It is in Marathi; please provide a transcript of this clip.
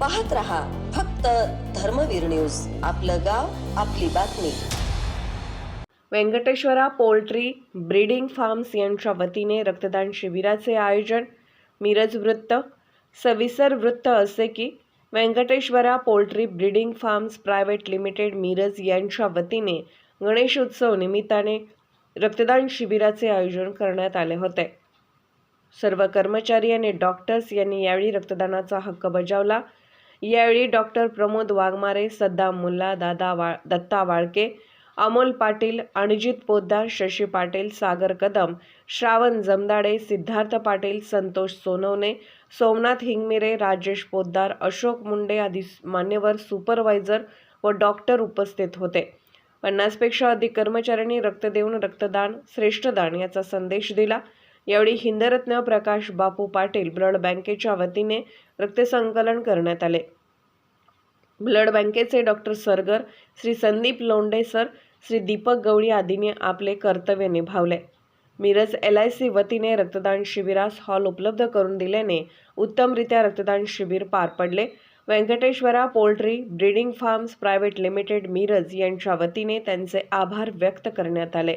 पाहत रहा फक्त धर्मवीर न्यूज. आपलं गाव आपली बातमी. व्यंकटेश्वरा पोल्ट्री ब्रीडिंग फार्म्स यांच्या वतीने रक्तदान शिबिराचे आयोजन मिरज वृत्त सविसर वृत्त असे की Venkateshwara poultry breeding farms private limited Miraj यांच्या वतीने गणेश उत्सव निमित्ताने रक्तदान शिबिराचे आयोजन करण्यात आले होते. सर्व कर्मचारी आणि डॉक्टर्स यांनी यावेळी रक्तदानाचा हक्क बजावला. यावेळी डॉक्टर प्रमोद वाघमारे सद्दाम मुल्ला दादा वा दत्ता वाळके अमोल पाटील अणजित पोद्दार शशी पाटील सागर कदम श्रावण जमदाडे सिद्धार्थ पाटील संतोष सोनवणे सोमनाथ हिंगमिरे राजेश पोद्दार अशोक मुंडे आदी मान्यवर सुपरवायझर व डॉक्टर उपस्थित होते. पन्नासपेक्षा अधिक कर्मचाऱ्यांनी रक्त देऊन रक्तदान श्रेष्ठदान याचा संदेश दिला. यावेळी हिंदरत्न प्रकाश बापू पाटील ब्लड बँकेच्या वतीने रक्तसंकलन करण्यात आले. ब्लड बँकेचे डॉक्टर सरगर श्री संदीप लोंडे सर श्री दीपक गवळी आदींनी आपले कर्तव्य निभावले. मिरज एल आय सी वतीने रक्तदान शिबिरास हॉल उपलब्ध करून दिल्याने उत्तमरित्या रक्तदान शिबिर पार पडले. Venkateshwara poultry breeding farms private limited Miraj यांच्या वतीने त्यांचे आभार व्यक्त करण्यात आले.